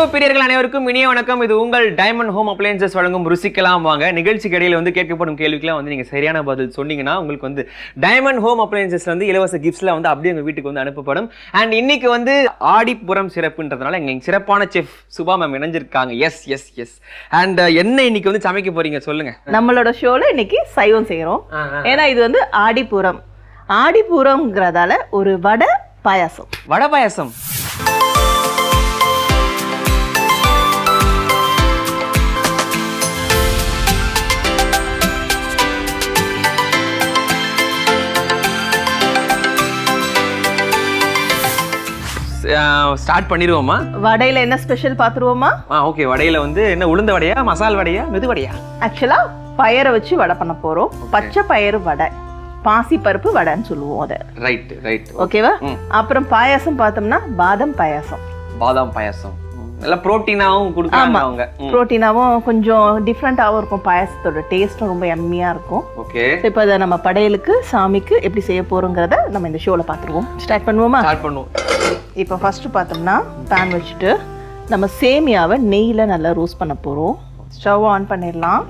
உணவு பிரியர்கள் அனைவருக்கும் இனிய வணக்கம். இது உங்கள் டைமண்ட் ஹோம் அப்ளையன்சஸ் வழங்கும் ருசிக்கலாம். வாங்க நிகழ்ச்சிக்கு இடையில வந்து கேட்கப்படும் கேள்விக்கெல்லாம் வந்து நீங்க சரியான பதில் சொன்னீங்கன்னா உங்களுக்கு வந்து டைமண்ட் ஹோம் அப்ளையன்சஸ் வந்து இலவச கிஃப்ட்ஸ்ல வந்து அப்படியே உங்க வீட்டுக்கு வந்து அனுப்பப்படும். அண்ட் இன்னைக்கு வந்து ஆடிப்புறம் சிறப்புன்றதுனால எங்க சிறப்பான செஃப் சுபா மேம் இணைஞ்சிருக்காங்க. எஸ் எஸ் எஸ் அண்ட் என்ன இன்னைக்கு வந்து சமைக்க போறீங்க சொல்லுங்க. நம்மளோட ஷோல இன்னைக்கு சைவம் ஆ. ஏன்னா இது வந்து ஆடிப்பூரம் ஆடிப்பூரம்ங்கிறதால ஒரு வடை பாயாசம். வடை பாயாசம். ஸ்டார்ட் பண்ணிடுவோமா வடையில என்ன ஸ்பெஷல் பார்த்துருவோமா ஆ ஓகே வடையில வந்து என்ன உளுந்த வடையா மசால் வடையா மெது வடையா? ஆக்சுவலா பயரை வச்சு வடை பண்ண போறோம். பச்சை பயிறு வடை. பாசி பருப்பு வடைன்னு சொல்லுவோம் அதை. ரைட் ரைட் ஓகேவா. அப்புறம் பாயாசம் பார்த்தோம்னா பாதம் பாயாசம். பாதாம் பாயாசம். நல்லா புரோட்டீனாவும் கொடுக்குறாங்க. அவங்க. புரோட்டீனாவும் கொஞ்சம் டிஃப்ரெண்ட்டாகவும் இருக்கும். பாயாசத்தோட டேஸ்ட்டும் ரொம்ப எம்மியாக இருக்கும். ஓகே இப்போ அதை நம்ம படையலுக்கு சாமிக்கு எப்படி செய்ய போறோங்கிறத நம்ம இந்த ஷோவில் பார்த்துருவோம் ஸ்டார்ட் பண்ணுவோமா? ஸ்டார்ட் பண்ணுவோம். இப்போ ஃபஸ்ட்டு பார்த்தோம்னா பேன் வச்சுட்டு நம்ம சேமியாவை நெய்யில் நல்லா ரோஸ்ட் பண்ண போகிறோம் ஸ்டவ் ஆன் பண்ணிடலாம்.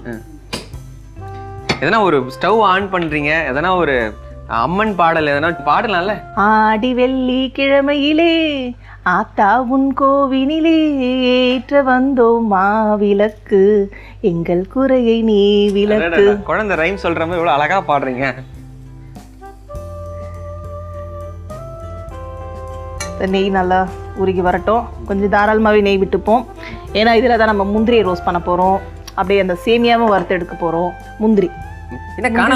எதனா ஒரு ஸ்டவ் ஆன் பண்றீங்க? எதனா ஒரு அம்மன் பாடல் எதனா பாடலாம்ல? ஆடி வெள்ளி கிழமையிலே ஆத்தா உன் கோவினிலே ஏற்ற வந்தோம் மாவிளக்கு. எங்கள் குறையை நீ விளக்கு. குழந்தை ரைம் சொல்ற மாதிரி இவ்வளவு அழகா பாடுறீங்க. நெய் நல்லா உருகி வரட்டும். கொஞ்சம் தாராளமாகவே நெய் விட்டுப்போம். ஏன்னா இதில் தான் நம்ம முந்திரியை ரோஸ்ட் பண்ண போகிறோம் அப்படியே அந்த சேமியாவும் வறுத்து எடுக்க போகிறோம் முந்திரி.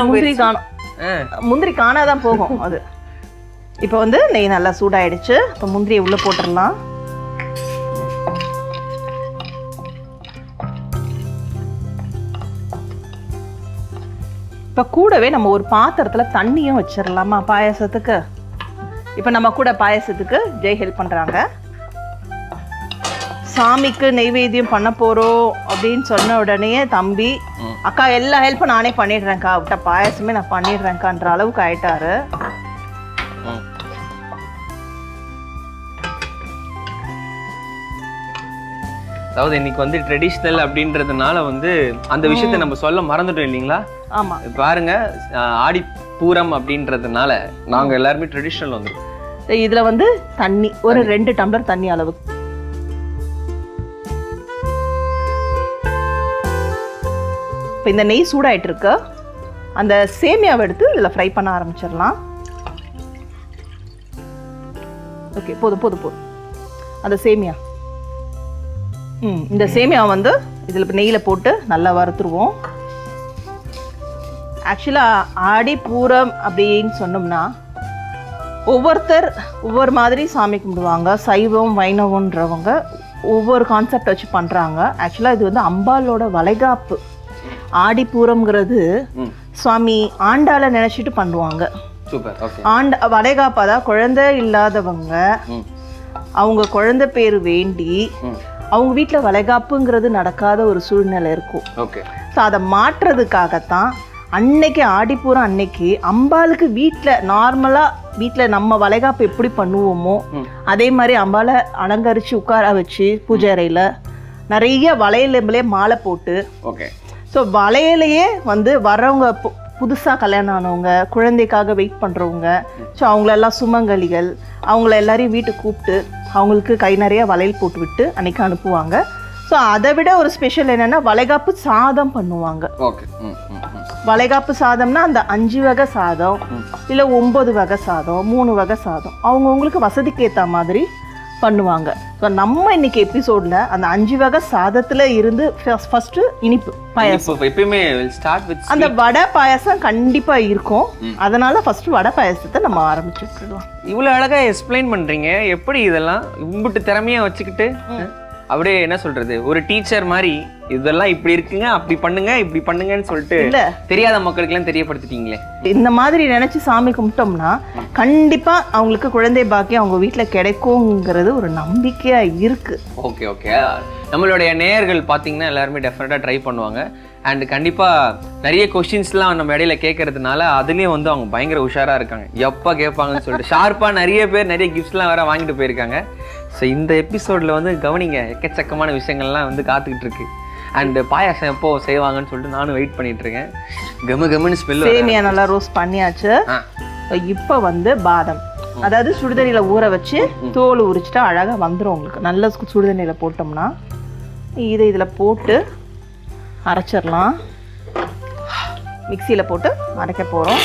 முந்திரி? காணும் முந்திரி காணாதான் போகும் அது. இப்போ வந்து நெய் நல்லா சூடாயிடுச்சு. இப்போ முந்திரியை உள்ளே போட்டுடலாம். இப்போ கூடவே நம்ம ஒரு பாத்திரத்தில் தண்ணியும் வச்சிடலாமா பாயாசத்துக்கு? இப்போ நம்ம கூட பாயாசத்துக்கு ஜெய் ஹெல்ப் பண்ணுறாங்க சாமிக்கு நெய்வேத்தியம் பண்ண போகிறோம் அப்படின்னு சொன்ன உடனே தம்பி. அக்கா எல்லா ஹெல்ப்பும் நானே பண்ணிடுறேன்க்கா. விட்ட பாயாசமே நான் பண்ணிடுறேன்க்கான்ற அளவுக்கு ஆயிட்டாரு. அதாவது இன்னைக்கு வந்து ட்ரெடிஷ்னல் அப்படின்றதுனால வந்து அந்த விஷயத்தை நம்ம சொல்ல மறந்துட்டோம் இல்லைங்களா? ஆமா. பாருங்க ஆடி பூரம் அப்படின்றதுனால நாங்க எல்லாருமே ட்ரெடிஷ்னல் வந்துருக்கோம். இதுல வந்து தண்ணி ஒரு ரெண்டு டம்ளர் தண்ணி அளவு. இப்போ இந்த நெய் சூடாயிட்டு இருக்கு அந்த சேமியாவை எடுத்து இதில் ஃப்ரை பண்ண ஆரம்பிச்சிடலாம். ஓகே போதும் போதும் போதும். அந்த சேமியா. ம் இந்த சேமியா வந்து இதில் நெய்யில் போட்டு நல்லா வறுத்துருவோம். ஆக்சுவலாக ஆடி பூரம் அப்படின்னு சொன்னோம்னா ஒவ்வொருத்தர் ஒவ்வொரு மாதிரி சாமி கும்பிடுவாங்க. சைவம் வைணவன்றவங்க ஒவ்வொரு கான்செப்ட் வச்சு பண்ணுறாங்க ஆக்சுவலாக இது வந்து அம்பாலோட வளைகாப்பு. ஆடிப்பூரம்ங்கிறது ம். சுவாமி ஆண்டாளை நினச்சிட்டு பண்ணுவாங்க. ஆண்ட வளைகாப்பு அதாவது குழந்தை இல்லாதவங்க அவங்க குழந்தை பேர் வேண்டி அவங்க வீட்டில் வளைகாப்புங்கிறது நடக்காத ஒரு சூழ்நிலை இருக்கும். ஓகே. ஸோ அதை மாற்றுறதுக்காகத்தான் அன்னைக்கு ஆடிப்பூரம் அன்னைக்கு அம்பாளுக்கு வீட்டில் நார்மலாக வீட்டில் நம்ம வளைகாப்பு எப்படி பண்ணுவோமோ. அதே மாதிரி அம்பாளை அலங்கரித்து உட்கார வச்சு பூஜை அறையில் நிறைய வளையலே மாலை போட்டு ஓகே. ஸோ வளையலையே வந்து வர்றவங்க பு- புதுசா கல்யாணம் ஆனவங்க குழந்தைக்காக வெயிட் பண்றவங்க ஸோ அவங்களெல்லாம் சுமங்கலிகள் அவங்கள எல்லாரையும் வீட்டுக்கு கூப்பிட்டு அவங்களுக்கு கை நிறைய வளையல் போட்டு விட்டு அன்னைக்கு அனுப்புவாங்க. ஸோ அதை விட ஒரு ஸ்பெஷல் என்னன்னா வளைகாப்பு சாதம் பண்ணுவாங்க. ஓகே. வளைகாப்பு சாதம்னா அந்த அஞ்சு வகை சாதம் இல்லை ஒம்பது வகை சாதம் மூணு வகை சாதம். அவங்கவுங்களுக்கு வசதிக்கு ஏற்ற மாதிரி பண்ணுவாங்க. ஸோ நம்ம இன்னைக்கு எபிசோடில் அந்த அஞ்சு வகை சாதத்தில் இருந்து ஃபஸ்ட்டு இனிப்பு பாயாசம். எப்பயுமே ஸ்டார்ட் வித் அந்த வடை பாயாசம் கண்டிப்பா இருக்கும். அதனால ஃபர்ஸ்ட் வடை பாயாசத்தை நம்ம ஆரம்பிச்சு விட்டுருவோம் இவ்வளோ அழகா எக்ஸ்பிளைன் பண்றீங்க. எப்படி இதெல்லாம் இம்புட்டு திறமையா வச்சுக்கிட்டு அப்படியே என்ன சொல்றது ஒரு டீச்சர் மாதிரி இதெல்லாம் இப்படி இருக்குங்க அப்படி பண்ணுங்க இப்படி பண்ணுங்கன்னு சொல்லிட்டு இல்ல. தெரியாத மக்களுக்கெல்லாம் தெரியப்படுத்திட்டீங்களே? இந்த மாதிரி நினைச்சு சாமி கும்பிட்டோம்னா கண்டிப்பா அவங்களுக்கு குழந்தை பாக்கியம் அவங்க வீட்ல கிடைக்குங்கிறது ஒரு நம்பிக்கையா இருக்கு. Okay okay. நம்மளுடைய நேயர்கள் பார்த்தீங்கன்னா எல்லாருமே டெஃபினட்டாக ட்ரை பண்ணுவாங்க. அண்ட் கண்டிப்பாக நிறைய கொஷின்ஸ்லாம் நம்ம இடையில கேட்கறதுனால அதுலேயும் வந்து அவங்க பயங்கர உஷாராக இருக்காங்க. எப்போ கேட்பாங்கன்னு சொல்லிட்டு. ஷார்ப்பாக நிறைய பேர் நிறைய கிஃப்ட்ஸ்லாம் வேற வாங்கிட்டு போயிருக்காங்க. ஸோ இந்த எபிசோடில் வந்து கவனிங்க எக்கச்சக்கமான விஷயங்கள்லாம் வந்து காத்துக்கிட்டு இருக்கு அண்ட் பாயாசம் எப்போ செய்வாங்கன்னு சொல்லிட்டு நானும் வெயிட் பண்ணிட்டு இருக்கேன் கம கமன்னு ஸ்மெல் சேமியா நல்லா ரோஸ்ட் பண்ணியாச்சு. இப்போ வந்து பாதம். அதாவது சுடுதண்ணியில் ஊற வச்சு தோல் உரிச்சிட்டா அழகாக வந்துடும் உங்களுக்கு. நல்ல சுடுதண்ணியில் போட்டோம்னா இதை இதில் போட்டு அரைச்சிடலாம். மிக்சியில் போட்டு அரைக்க போகிறோம்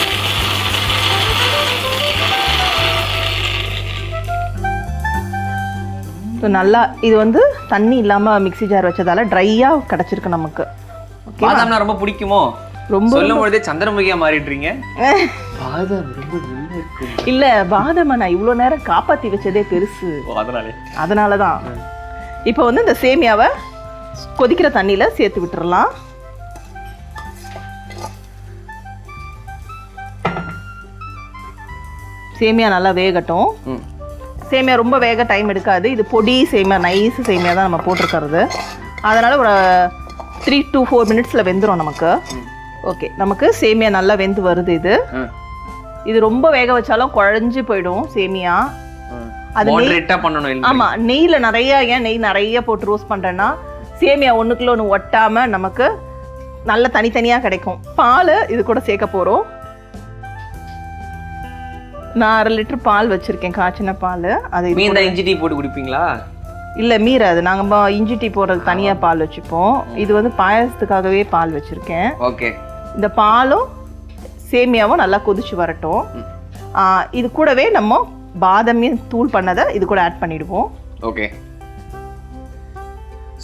ஸோ நல்லா இது வந்து தண்ணி இல்லாமல் மிக்ஸி ஜார் வச்சதால ட்ரையாக கிடச்சிருக்கு நமக்கு. பாதாம்னா ரொம்ப பிடிக்குமோ? ரொம்ப சொல்லும் பொழுதே சந்திரமுகியா மாறிடுறீங்க. பாதாம் ரொம்ப இல்லை பாதாமை நான் இவ்வளோ நேரம் காப்பாற்றி வச்சதே பெருசு. ஓ, அதனாலே. அதனால தான் இப்போ வந்து இந்த சேமியாவை கொதிக்கிற தண்ணியில் சேர்த்து விட்டுறலாம். சேமியா நல்லா வேகட்டும். ம். சேமியா ரொம்ப வேக டைம் எடுக்காது. இது பொடி சேமியா நைஸ் சேமியா தான் நம்ம போட்டிருக்கிறது. அதனால் ஒரு த்ரீ to ஃபோர் மினிட்ஸில் வெந்துடும் நமக்கு. ஓகே நமக்கு சேமியா நல்லா வெந்து வருது இது. இது ரொம்ப வேக வச்சாலும் குழஞ்சு போயிடும் சேமியா. அது பண்ணணும் இல்லை ஆமா நெய்ல நிறைய ஏன் நெய் நிறைய போட்டு ரோஸ்ட் பண்றேன்னா சேமியா ஒண்ணுக்குள்ள ஒன்று ஒட்டாம நமக்கு நல்ல தனித்தனியா கிடைக்கும். பால் இது கூட சேர்க்க போறோம். நான் அரை லிட்டர் பால் வச்சிருக்கேன் காய்ச்சின பால். அது மீன் இஞ்சி டீ போட்டு குடிப்பீங்களா? இல்ல மீறாது. நாங்க ம- இஞ்சி டீ போடுறது தனியா பால் வச்சுப்போம். இது வந்து பாயாசத்துக்காகவே பால் வச்சிருக்கேன். ஓகே. இந்த பாலும் சேமியாவும் நல்லா கொதிச்சு வரட்டும். இது கூடவே நம்ம பாதாமியும் தூள் பண்ணதை இது கூட ஆட் பண்ணிடுவோம். ஓகே.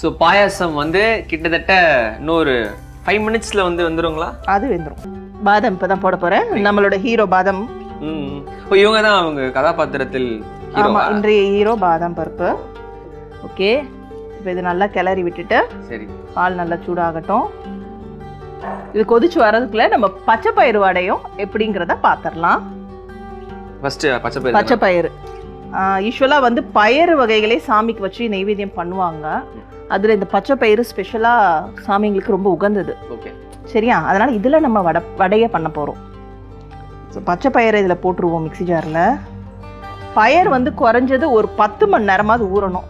ஸோ பாயாசம் வந்து கிட்டத்தட்ட இன்னொரு ஃபைவ் மினிட்ஸில் வந்து வந்துருங்களா? அது வெந்துடும் பாதாம் இப்போ தான் போட போகிறேன் நம்மளோட ஹீரோ பாதாம் இவங்க தான் அவங்க கதாபாத்திரத்தில் ஆமாம் இன்றைய ஹீரோ பாதாம் பருப்பு. ஓகே இப்போ இது நல்லா கிளறி விட்டுட்டு சரி. பால் நல்லா சூடாகட்டும். இது கொதிச்சு வர்றதுக்குள்ள நம்ம பச்சை பயிறு வடையும் எப்படிங்கிறத பார்த்துடலாம் ஃபர்ஸ்ட் பச்சை பயிர் பச்சை பயிறு. யூஸ்வலாக வந்து பயறு வகைகளே சாமிக்கு வச்சு நெய்வேத்தியம் பண்ணுவாங்க. அதில் இந்த பச்சை பயிறு ஸ்பெஷலாக சாமிங்களுக்கு ரொம்ப உகந்தது. ஓகே சரியா? அதனால் இதில் நம்ம வடை வடையை பண்ண போகிறோம் ஸோ பச்சை பயிரை இதில் போட்டுருவோம் மிக்ஸி ஜாரில் பயர் வந்து குறைஞ்சது ஒரு பத்து மணி நேரமாவது ஊறணும்.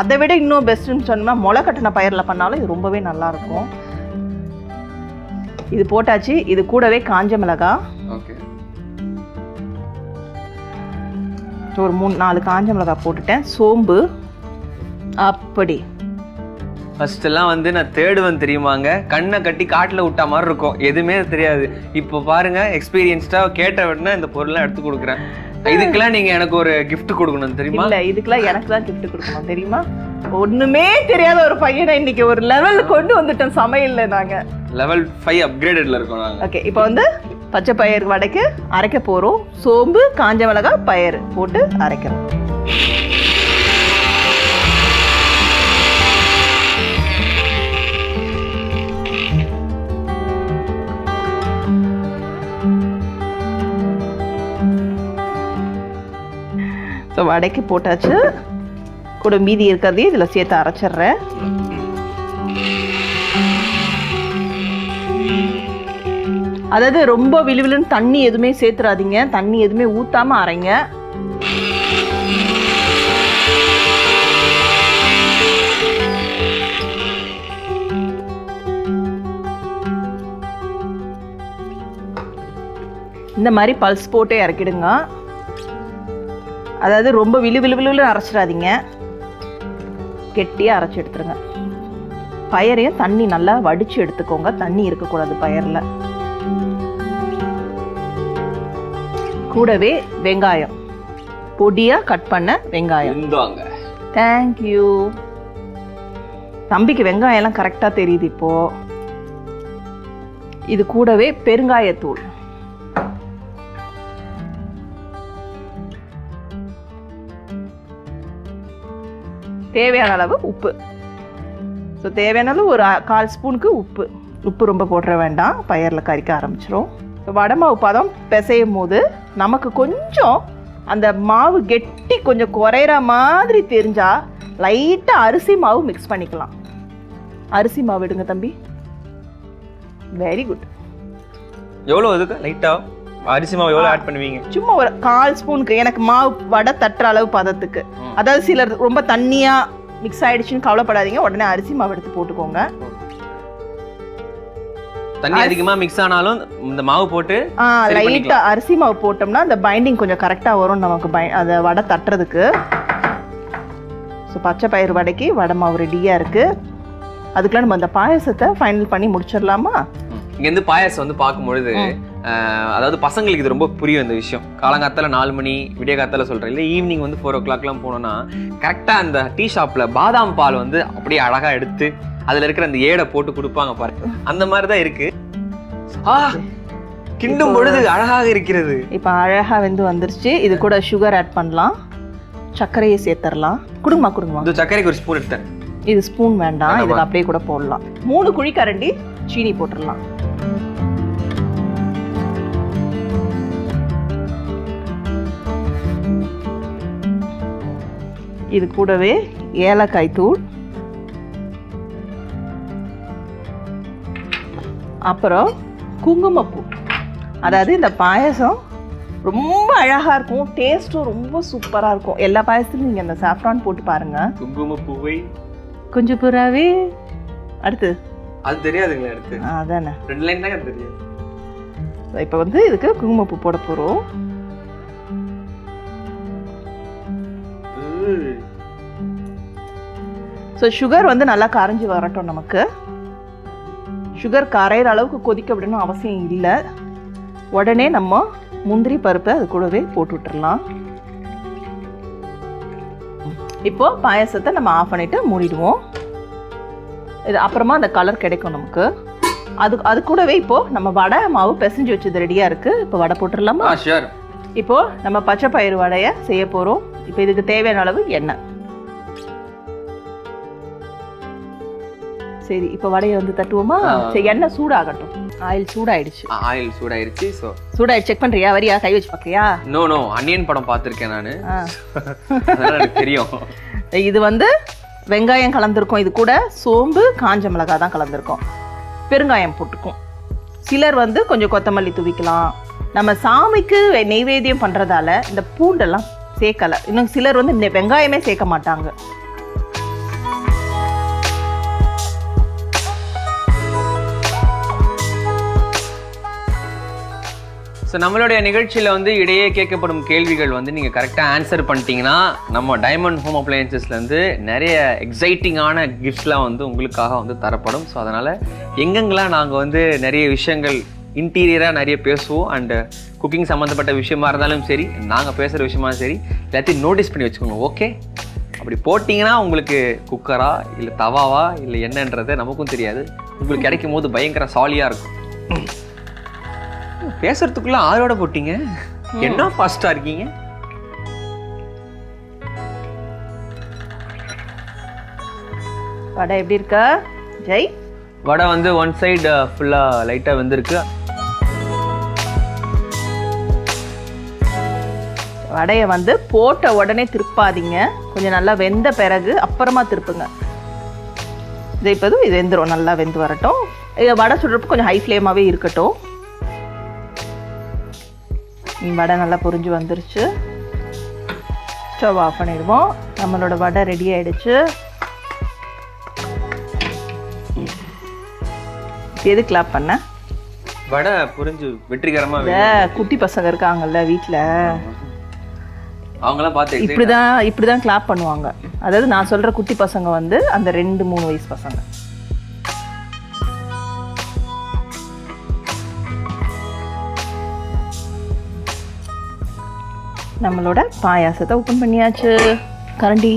அதை விட இன்னும் பெஸ்ட்டுன்னு சொன்னோம்னா முளை கட்டின பயிரில் பண்ணாலும் இது ரொம்பவே நல்லா இருக்கும். இது போட்டாச்சு. இது கூடவே காஞ்ச மிளகாய் ஓகே. ஒரு மூணு நாலு காஞ்ச மிளகாய் போட்டுட்டேன். சோம்பு. அப்படி. ஃபர்ஸ்ட் எல்லாம் வந்து நான் தேடுவேன் தெரியுமாங்க? கண்ணை கட்டி காட்டில் விட்டா மாதிரி இருக்கும். எதுவுமே தெரியாது. இப்போ பாருங்க எக்ஸ்பீரியன்ஸ்டா கேட்ட உடனே இந்த பொருள்லாம் எடுத்து கொடுக்குறேன். இதுக்கெல்லாம் நீங்க எனக்கு ஒரு gift கொடுக்கணும் தெரியுமா? இல்லை இதுக்கெல்லாம் எனக்கு தான் gift கொடுக்கணும் தெரியுமா? ஒண்ணுமே தெரியாத ஒரு பையனை இன்னைக்கு ஒரு லெவல் கொண்டு வந்துட்டோம் சமையல்ல நாங்க. லெவல் ஃபைவ் அப்கிரேடட்ல இருக்கோம் நாங்க. ஓகே இப்போ வந்து பச்சை பயிர் வடைக்கு அரைக்க போறோம். சோம்பு காஞ்ச மிளகாய் பயிர் போட்டு அரைக்கிறோம். வடைக்கு போட்டாச்சு. கூட மீதி இருக்கிறதையும் இதில் சேர்த்து அரைச்சிடுறேன். அதாவது ரொம்ப விழுவிலுன்னு தண்ணி எதுவுமே சேர்த்துறாதீங்க. தண்ணி எதுவுமே ஊத்தாம அரைங்க. இந்த மாதிரி பல்ஸ் போட்டே இறக்கிடுங்க. அதாவது ரொம்ப விழு விழு விழுன்னு அரைச்சிடாதீங்க. கெட்டியாக அரைச்சி எடுத்துருங்க. பயரையும் தண்ணி நல்லா வடிச்சு எடுத்துக்கோங்க. தண்ணி இருக்கக்கூடாது பயரில். கூடவே வெங்காயம். பொடியாக கட் பண்ண வெங்காயம். தேங்க்யூ தம்பிக்கு வெங்காயம்லாம் கரெக்டாக தெரியுது இப்போ. இது கூடவே பெருங்காயத்தூள். தேவையான அளவு உப்பு. ஸோ தேவையான அளவு ஒரு கால் ஸ்பூனுக்கு உப்பு. உப்பு ரொம்ப போட்டுற வேண்டாம். பயரில் கறிக்க ஆரம்பிச்சிரும். ஸோ வடை மாவு பதம் பிசையும் போது நமக்கு கொஞ்சம் அந்த மாவு கெட்டி கொஞ்சம் குறையிற மாதிரி தெரிஞ்சால் லைட்டாக அரிசி மாவு மிக்ஸ் பண்ணிக்கலாம். அரிசி மாவு எடுங்க தம்பி. வெரி குட் எவ்வளோ இதுக்கு? லைட்டாக அரிசி மாவு எவ்வளவு ஆட் பண்ணுவீங்க? சும்மா ஒரு கால் ஸ்பூனுக்கு எனக்கு மாவு வடை தட்டுற அளவு பதத்துக்கு. அதாவது சிலர் ரொம்ப தண்ணியா மிக்ஸ் ஆயிடுச்சுன்னு கவலைப்படாதீங்க. உடனே அரிசி மாவு எடுத்து போட்டுக்கோங்க. தண்ணி அதிகமா மிக்ஸ் ஆனாலும் இந்த மாவு போட்டு ஆ சரி லைட்டா பண்ணிக்கலாம். அரிசி மாவு போட்டோம்னா அந்த பைண்டிங் கொஞ்சம் கரெக்டா வரும் நமக்கு பை அதை வடை தட்டுறதுக்கு. ஸோ பச்சை பயிறு வடைக்கு வடை மாவு ரெடியா இருக்கு. அதுக்குள்ள நம்ம அந்த பாயசத்தை ஃபைனல் பண்ணி முடிச்சிடலாமா? இங்க இருந்து பாயாசம் வந்து பார்க்கும்பொழுது அஹ், அதாவது பசங்களுக்கு இது ரொம்ப புரியும் இந்த விஷயம். காலங்காத்தால நாலு மணி விடிய காத்தால சொல்றேன் இல்லை ஈவினிங் வந்து ஃபோர் ஓ கிளாக்லாம் போனோம்னா கரெக்டா அந்த டீ ஷாப்ல பாதாம் பால் வந்து அப்படியே அழகா எடுத்து அதுல இருக்கிற அந்த ஏடை போட்டு கொடுப்பாங்க பாருங்க அந்த மாதிரி தான் இருக்கு. ஆ கிண்டும் பொழுது அழகாக இருக்கிறது. இப்போ அழகா வெந்து வந்துருச்சு. இது கூட சுகர் ஆட் பண்ணலாம். சர்க்கரையை சேர்த்துடலாம் கொடுங்கம்மா கொடுங்கம்மா. இந்த சர்க்கரைக்கு ஒரு ஸ்பூன் எடுத்தேன். இது ஸ்பூன் வேண்டாம்? இதுக்கு அப்படியே கூட போடலாம். மூணு குழி கரண்டி சீனி போட்டுடலாம் இது கூடவே ஏலக்காய் தூள் அப்புறம் குங்குமப்பூ. அதாவது இந்த பாயசம் ரொம்ப அழகா இருக்கும் டேஸ்ட்டும் ரொம்ப சூப்பரா இருக்கும். எல்லா பாயசத்துலையும் நீங்க இந்த சாஃப்ரான் போட்டு பாருங்க. குங்கும பூவை கொஞ்சம் புறாவே அடுத்து. அது தெரியாதுங்களா அடுத்து. அதானே. ரெண்டு லைன் தான் தெரியும். இப்போ வந்து இதுக்கு குங்குமப்பூ போட போகிறோம் ஸோ சுகர் வந்து நல்லா கரைஞ்சி வரட்டும் நமக்கு. சுகர் கரையிற அளவுக்கு கொதிக்க விடணும் அவசியம் இல்லை. உடனே நம்ம முந்திரி பருப்பை அது கூடவே போட்டு விட்டுறலாம். இப்போ பாயாசத்தை நம்ம ஆஃப் பண்ணிட்டு மூடிடுவோம். இது அப்புறமா அந்த கலர் கிடைக்கும் நமக்கு. அது அது கூடவே இப்போ நம்ம வடை மாவு பிசைஞ்சு வச்சது ரெடியா இருக்கு. இப்போ வடை போட்டுடலாமா? ஆ ஷியோர் இப்போ நம்ம பச்சை பயிறு வடையை செய்ய போறோம். இப்போ இதுக்கு தேவையான அளவு எண்ணெய். சரி இப்போ வடையை வந்து தட்டுவோமா. சரி எண்ணெய் சூடாகட்டும். ஆயில் சூடாயிடுச்சு. ஆயில் சூடாயிருச்சு ஸோ சூடாயிடுச்சு செக் பண்றியா? வரியா? கை வச்சு பார்க்கறியா நோ நோ அன்னியன் படம் பார்த்துருக்கேன் நான். எனக்கு தெரியும். இது வந்து வெங்காயம் கலந்துருக்கும் இது கூட சோம்பு காஞ்ச மிளகாய் தான் கலந்துருக்கும். பெருங்காயம் போட்டுக்கும். சிலர் வந்து கொஞ்சம் கொத்தமல்லி தூவிக்கலாம். நம்ம சாமிக்கு நெய்வேத்தியம் பண்ணுறதால இந்த பூண்டெல்லாம் சேர்க்கலை இன்னும் சிலர் வந்து நெ- வெங்காயமே சேர்க்க மாட்டாங்க. ஸோ நம்மளுடைய நிகழ்ச்சியில் வந்து இடையே கேட்கப்படும் கேள்விகள் வந்து நீங்கள் கரெக்டாக ஆன்சர் பண்ணிட்டீங்கன்னா நம்ம டைமண்ட் ஹோம் அப்ளையன்சஸ்லேருந்து நிறைய எக்ஸைட்டிங்கான கிஃப்ட்ஸ்லாம் வந்து உங்களுக்காக வந்து தரப்படும். ஸோ அதனால் எங்கெங்கெல்லாம் நாங்கள் வந்து நிறைய விஷயங்கள் இன்டீரியராக நிறைய பேசுவோம் அண்டு குக்கிங் சம்மந்தப்பட்ட விஷயமா இருந்தாலும் சரி நாங்கள் பேசுகிற விஷயமா சரி எல்லாத்தையும் நோட்டீஸ் பண்ணி வச்சுக்கோங்க ஓகே அப்படி போட்டிங்கன்னா உங்களுக்கு குக்கரா இல்லை தவாவா இல்லை என்னன்றது நமக்கும் தெரியாது. உங்களுக்கு கிடைக்கும் போது பயங்கர சாலியாக இருக்கும். பேசுறதுக்குள்ள ஆரோட போட்டீங்க. என்ன ஃபாஸ்டா இருக்கீங்க? வடை எப்படி இருக்கா? ஜெய். வடை வந்து ஒன் சைடு ஃபுல்லா லைட்டா வெந்திருக்கு. வடையை வந்து போட்ட உடனே திருப்பாதீங்க. கொஞ்சம் நல்லா வெந்த பிறகு அப்புறமா திருப்புங்க. இது இப்போ இது வெந்துடும் நல்லா வெந்து வரட்டும். வடை சுடுறப்ப கொஞ்சம் ஹை ஃப்ளேமாகவே இருக்கட்டும். வடை நல்லா பொரிஞ்சு வந்துருச்சு. ஸ்டவ் ஆஃப் பண்ணிடுவோம். நம்மளோட வடை ரெடி ஆயிடுச்சு. எது கிளாப் பண்ண? வடை புரிஞ்சு வெற்றிகரமா இந்த குட்டி பசங்க இருக்காங்கல்ல வீட்டில் அவங்களாம் பார்த்து excite இப்படிதான் இப்படிதான் கிளாப் பண்ணுவாங்க. அதாவது நான் சொல்ற குட்டி பசங்க வந்து அந்த ரெண்டு மூணு வயசு பசங்க. நம்மளோட பாயாசத்தை ஓப்பன் பண்ணியாச்சு. கரண்டி.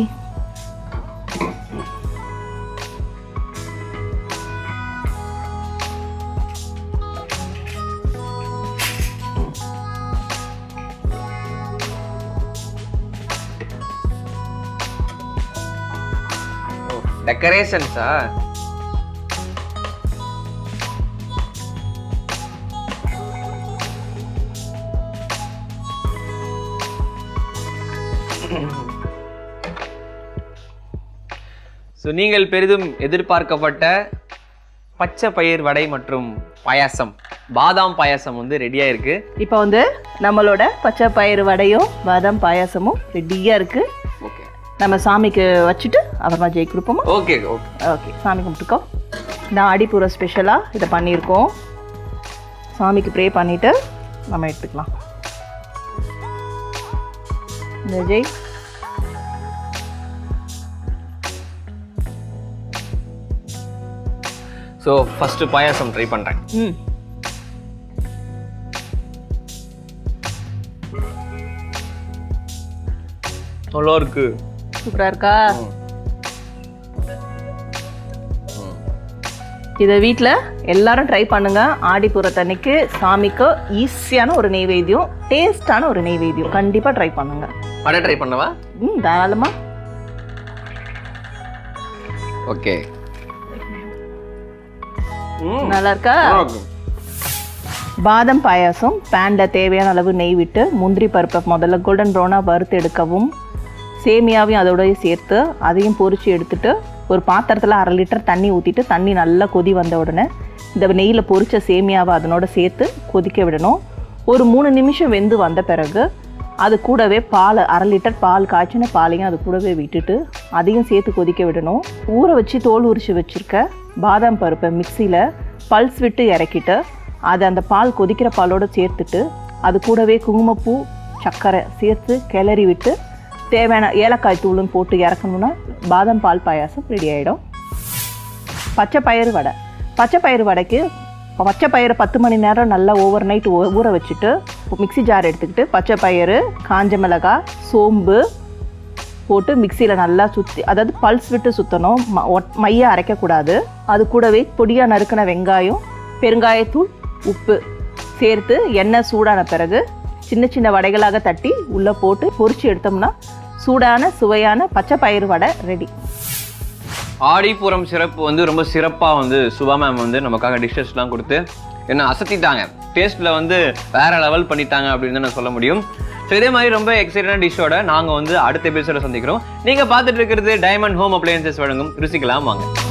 டெக்கரேஷன்ஸா ஸோ நீங்கள் பெரிதும் எதிர்பார்க்கப்பட்ட பச்சை பயிர் வடை மற்றும் பாயாசம். பாதாம் பாயாசம் வந்து ரெடியாக இருக்கு. இப்போ வந்து நம்மளோட பச்சை பயிறு வடையும் பாதாம் பாயாசமும் ரெடியாக இருக்குது ஓகே நம்ம சாமிக்கு வச்சுட்டு அப்புறமா ஜெய் கொடுப்போமா? ஓகே ஓகே ஓகே சாமி கும்பிட்டுக்கோ. நான் ஆடிப்பூர ஸ்பெஷலாக இதை பண்ணியிருக்கோம். சாமிக்கு ப்ரே பண்ணிவிட்டு நம்ம எடுத்துக்கலாம். இந்த Jai. So first payasam try பண்ணுறேன் ம். நல்லா இருக்கு? சூப்பராக இருக்கா இதை வீட்டில் எல்லாரும் ட்ரை பண்ணுங்க. ஆடிப்புறத்தன்னைக்கு சாமிக்கு ஈஸியான ஒரு நெய்வேத்தியம் டேஸ்டான ஒரு நெய்வேத்தியம். கண்டிப்பாக ட்ரை பண்ணுங்க. வடை ட்ரை பண்ணவா? ம் தாராளமாக ஓகே. நல்லா இருக்கா பாதாம் பாயாசம் பேனில் தேவையான அளவு நெய் விட்டு முந்திரி பருப்பை முதல்ல கோல்டன் ப்ரௌனாக வறுத்து எடுக்கவும் சேமியாவையும் அதோடய சேர்த்து அதையும் பொரிச்சு எடுத்துட்டு ஒரு பாத்திரத்தில் அரை லிட்டர் தண்ணி ஊற்றிட்டு தண்ணி நல்லா கொதி வந்த உடனே இந்த நெய்யில் பொரிச்ச சேமியாவை அதனோட சேர்த்து கொதிக்க விடணும். ஒரு மூணு நிமிஷம் வெந்து வந்த பிறகு அது கூடவே பால் அரை லிட்டர் பால் காய்ச்சின பாலையும் அது கூடவே விட்டுட்டு அதையும் சேர்த்து கொதிக்க விடணும். ஊற வச்சு தோல் உரிச்சு வச்சுருக்க பாதாம் பருப்பை மிக்சியில் பல்ஸ் விட்டு இறக்கிட்டு அதை அந்த பால் கொதிக்கிற பாலோடு சேர்த்துட்டு அது கூடவே குங்குமப்பூ சர்க்கரை சேர்த்து கிளறி விட்டு தேவையான ஏலக்காய் தூளும் போட்டு இறக்கணும்னா பாதாம் பால் பாயாசம் ரெடி ஆகிடும் பச்சை பயிறு வடை. பச்சை பயிறு வடைக்கு பச்சை பயிறு பத்து மணி நேரம் நல்லா ஓவர் நைட் ஊற வச்சுட்டு மிக்ஸி ஜார் எடுத்துக்கிட்டு பச்சை பயிறு காஞ்ச மிளகாய் சோம்பு போட்டு மிக்சியில் நல்லா சுற்றி அதாவது பல்ஸ் விட்டு சுற்றணும் ம ஒட்- மைய அரைக்கக்கூடாது. அது கூடவே பொடியாக நறுக்கின வெங்காயம் பெருங்காயத்தூள் உப்பு சேர்த்து எண்ணெய் சூடான பிறகு சின்ன சின்ன வடைகளாக தட்டி உள்ளே போட்டு பொறிச்சு எடுத்தோம்னா சூடான சுவையான பச்சை பயிறு வடை ரெடி ஆடிப்புறம் சிறப்பு வந்து ரொம்ப சிறப்பாக வந்து சுபா மேம் வந்து நமக்காக டிஷ்ஷஸ்லாம் கொடுத்து என்ன அசத்திட்டாங்க. டேஸ்ட்டில் வந்து வேற லெவல் பண்ணிட்டாங்க அப்படின்னு தான் நான் சொல்ல முடியும். ஸோ இதே மாதிரி ரொம்ப எக்ஸைட்டான டிஷ்ஷோட நாங்கள் வந்து அடுத்த எபிசோட சந்திக்கிறோம். நீங்கள் பார்த்துட்டு இருக்கிறது டைமண்ட் ஹோம் அப்ளையன்சஸ் வழங்கும் ருசிக்கலாம் வாங்க.